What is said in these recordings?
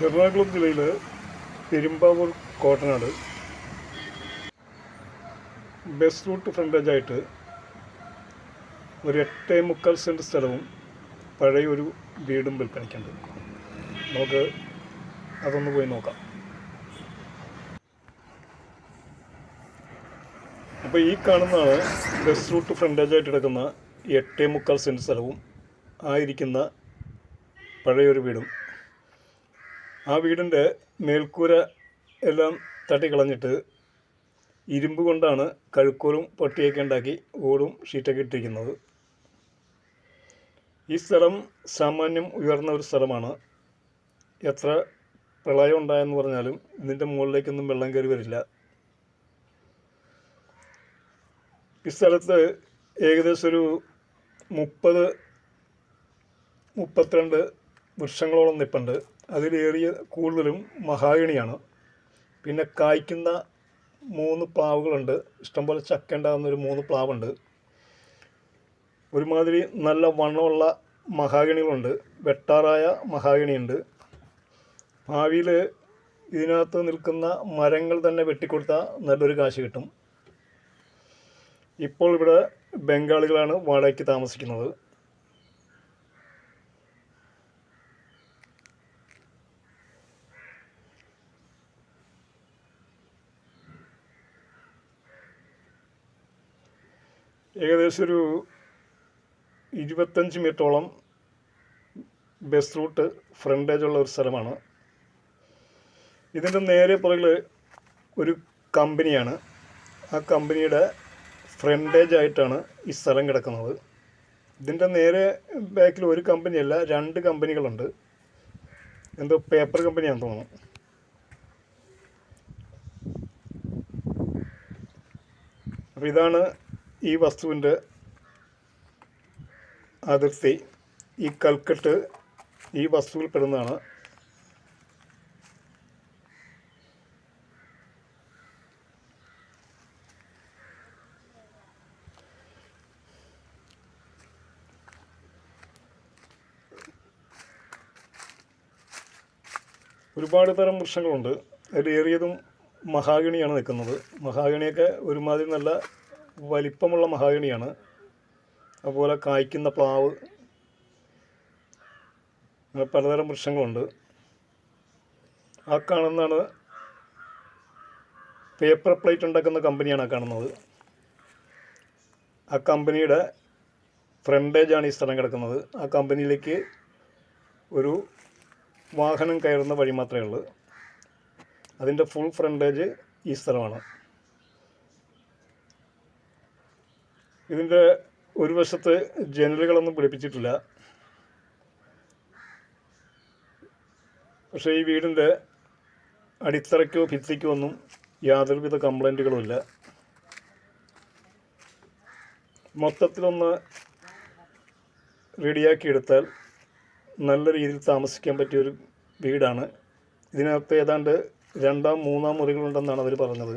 എറണാകുളം ജില്ലയിൽ Perumbavoor Kottanad bus route ഫ്രണ്ടേജായിട്ട് ഒരു എട്ടേ മുക്കാൽ സെന്റ് സ്ഥലവും പഴയ ഒരു വീടും വിൽപ്പനയ്ക്കുണ്ട്. നമുക്ക് അതൊന്ന് പോയി നോക്കാം. അപ്പോൾ ഈ കാണുന്നതാണ് ബസ് റൂട്ട് ഫ്രണ്ടേജായിട്ട് കിടക്കുന്ന എട്ടേ മുക്കാൽ സെന്റ് സ്ഥലവും ആയിരിക്കുന്ന പഴയൊരു വീടും. ആ വീടിന്റെ മേൽക്കൂര എല്ലാം തട്ടിക്കളഞ്ഞിട്ട് ഇരുമ്പ് കൊണ്ടാണ് കഴുക്കോലും പൊട്ടിയൊക്കെ ഉണ്ടാക്കി ഓടും ഷീറ്റൊക്കെ ഇട്ടിരിക്കുന്നത്. ഈ സ്ഥലം സാമാന്യം ഉയർന്ന ഒരു സ്ഥലമാണ്. എത്ര പ്രളയം ഉണ്ടായെന്ന് പറഞ്ഞാലും ഇതിന്റെ മുകളിലേക്കൊന്നും വെള്ളം കയറി വരില്ല. ഈ സ്ഥലത്ത് ഏകദേശം ഒരു മുപ്പത് മുപ്പത്തിരണ്ട് വൃക്ഷങ്ങളോളം നിൽപ്പുണ്ട് അതിലേറിയ കൂടുതലും മഹാഗണിയാണ്. പിന്നെ കായ്ക്കുന്ന മൂന്ന് പ്ലാവുകളുണ്ട്. ഇഷ്ടംപോലെ ചക്ക ഉണ്ടാകുന്ന ഒരു മൂന്ന് പ്ലാവുണ്ട്. ഒരുമാതിരി നല്ല വണ്ണമുള്ള മഹാഗണികളുണ്ട്. വെട്ടാറായ മഹാഗണിയുണ്ട്. ഭാവിയിൽ ഇതിനകത്ത് നിൽക്കുന്ന മരങ്ങൾ തന്നെ വെട്ടിക്കൊടുത്താൽ നല്ലൊരു കാശ് കിട്ടും. ഇപ്പോൾ ഇവിടെ ബംഗാളികളാണ് വാടകയ്ക്ക് താമസിക്കുന്നത്. ഏകദേശം ഒരു ഇരുപത്തഞ്ച് മീറ്ററോളം ബസ് റൂട്ട് ഫ്രണ്ടേജ് ഉള്ള ഒരു സ്ഥലമാണ്. ഇതിന്റെ നേരെ പുറകിൽ ഒരു കമ്പനിയാണ്. ആ കമ്പനിയുടെ ഫ്രണ്ടേജ് ആയിട്ടാണ് ഈ സ്ഥലം കിടക്കുന്നത്. ഇതിന്റെ നേരെ ബാക്കിൽ ഒരു കമ്പനിയല്ല രണ്ട് കമ്പനികളുണ്ട്. എന്തോ പേപ്പർ കമ്പനിയാണെന്ന് തോന്നുന്നു. അപ്പോൾ ഇതാണ് ഈ വസ്തുവിന്റെ അതിർത്തി ഈ കൽക്കെട്ട് ഈ വസ്തുവിൽ പെടുന്നതാണ്. ഒരുപാട് തരം വൃക്ഷങ്ങളുണ്ട്. അതിലേറിയതും മഹാഗണിയാണ് നിൽക്കുന്നത്. മഹാഗണിയൊക്കെ ഒരുമാതിരി നല്ല വലിപ്പമുള്ള മഹാഗണിയാണ്. അതുപോലെ കായ്ക്കുന്ന പ്ലാവ്. അങ്ങനെ പലതരം വൃക്ഷങ്ങളുണ്ട്. ആ കാണുന്നതാണ് പേപ്പർ പ്ലേറ്റ് ഉണ്ടാക്കുന്ന കമ്പനിയാണ് ആ കാണുന്നത്. ആ കമ്പനിയുടെ ഫ്രണ്ടേജാണ് ഈ സ്ഥലം കിടക്കുന്നത്. ആ കമ്പനിയിലേക്ക് ഒരു വാഹനം കയറുന്ന വഴി മാത്രമേ ഉള്ളൂ. അതിന്റെ ഫുൾ ഫ്രണ്ടേജ് ഈ സ്ഥലമാണ്. ഇതിന്റെ ഒരു വശത്ത് ജനലുകളൊന്നും പിടിപ്പിച്ചിട്ടില്ല. പക്ഷേ ഈ വീടിന്റെ അടിത്തറയ്ക്കോ ഭിത്തിക്കോ ഒന്നും യാതൊരുവിധ കംപ്ലൈന്റുകളുമില്ല മൊത്തത്തിലൊന്ന് റെഡിയാക്കി എടുത്താൽ നല്ല രീതിയിൽ താമസിക്കാൻ പറ്റിയൊരു വീടാണ്. ഇതിനകത്ത് ഏതാണ്ട് രണ്ടാം മൂന്നാം മുറികളുണ്ടെന്നാണ് അവർ പറഞ്ഞത്.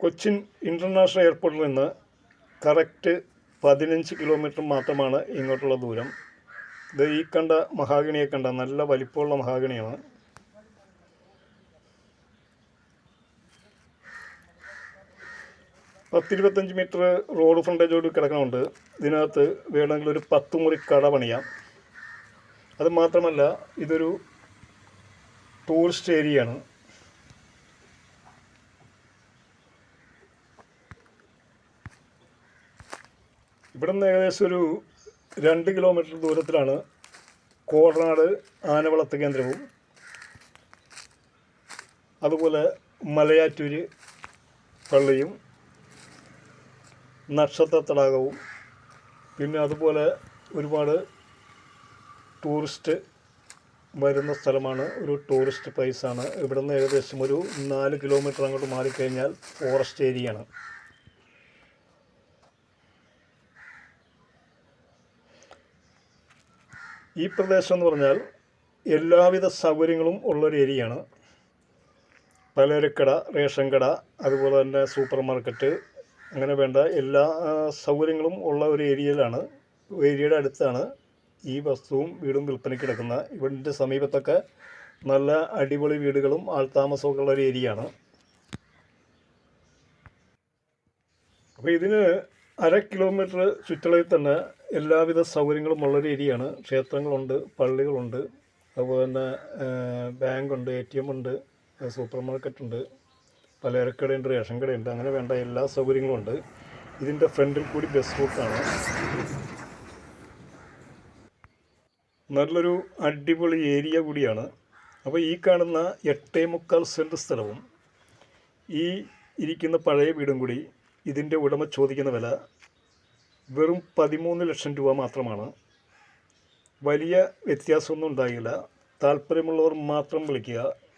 കൊച്ചിൻ ഇന്റർനാഷണൽ എയർപോർട്ടിൽ നിന്ന് കറക്റ്റ് പതിനഞ്ച് കിലോമീറ്റർ മാത്രമാണ് ഇങ്ങോട്ടുള്ള ദൂരം. ഇത് ഈ കണ്ട മഹാഗണിയെ കണ്ട നല്ല വലിപ്പമുള്ള മഹാഗണിയാണ്. പത്തിരുപത്തഞ്ച് മീറ്റർ റോഡ് ഫ്രണ്ടേജോട് കിടക്കണമുണ്ട്. ഇതിനകത്ത് വേണമെങ്കിൽ ഒരു പത്ത് മുറി കട പണിയാം. അത് മാത്രമല്ല ഇതൊരു ടൂറിസ്റ്റ് ഏരിയയാണ്. ഇവിടെ നിന്ന് ഏകദേശം ഒരു രണ്ട് കിലോമീറ്റർ ദൂരത്തിലാണ് കോടനാട് ആനവളത്ത് കേന്ദ്രവും. അതുപോലെ മലയാറ്റൂര് പള്ളിയും നക്ഷത്ര തടാകവും പിന്നെ അതുപോലെ ഒരുപാട് ടൂറിസ്റ്റ് വരുന്ന സ്ഥലമാണ്. ഒരു ടൂറിസ്റ്റ് പ്ലേസാണ് ഇവിടുന്ന് ഏകദേശം ഒരു നാല് കിലോമീറ്റർ അങ്ങോട്ട് മാറിക്കഴിഞ്ഞാൽ ഫോറസ്റ്റ് ഏരിയയാണ് ഈ പ്രദേശം എന്ന് പറഞ്ഞാൽ എല്ലാവിധ സൗകര്യങ്ങളും ഉള്ളൊരു ഏരിയയാണ്. പലചരക്കട റേഷൻ കട അതുപോലെ തന്നെ സൂപ്പർ മാർക്കറ്റ് അങ്ങനെ വേണ്ട എല്ലാ സൗകര്യങ്ങളും ഉള്ള ഒരു ഏരിയയിലാണ് ഏരിയയുടെ അടുത്താണ് ഈ വസ്തുവും വീടും വിൽപ്പനയ്ക്ക് കിടക്കുന്ന. ഇവിടെ സമീപത്തൊക്കെ നല്ല അടിപൊളി വീടുകളും ആൾത്താമസമൊക്കെ ഉള്ള ഒരു ഏരിയയാണ്. അപ്പോൾ ഇതിന് അര കിലോമീറ്റർ ചുറ്റളവിൽ തന്നെ എല്ലാവിധ സൗകര്യങ്ങളും ഉള്ളൊരു ഏരിയയാണ് ക്ഷേത്രങ്ങളുണ്ട് പള്ളികളുണ്ട്. അതുപോലെ തന്നെ ബാങ്കുണ്ട് എ ടി എം ഉണ്ട് സൂപ്പർ മാർക്കറ്റ് ഉണ്ട് പലചരക്കടയുണ്ട് റേഷൻ കടയുണ്ട് അങ്ങനെ വേണ്ട എല്ലാ സൗകര്യങ്ങളും ഉണ്ട്. ഇതിന്റെ ഫ്രണ്ടിൽ കൂടി ബസ് റൂട്ടാണ് നല്ലൊരു അടിപൊളി ഏരിയ കൂടിയാണ്. അപ്പോൾ ഈ കാണുന്ന എട്ടേ മുക്കാൽ സെന്റ് സ്ഥലവും ഈ ഇരിക്കുന്ന പഴയ വീടും കൂടി ഇതിന്റെ ഉടമ ചോദിക്കുന്ന വില വെറും പതിമൂന്ന് ലക്ഷം രൂപ മാത്രമാണ്. വലിയ വ്യത്യാസമൊന്നും ഉണ്ടായില്ല. താല്പര്യമുള്ളവർ മാത്രം വിളിക്കുക.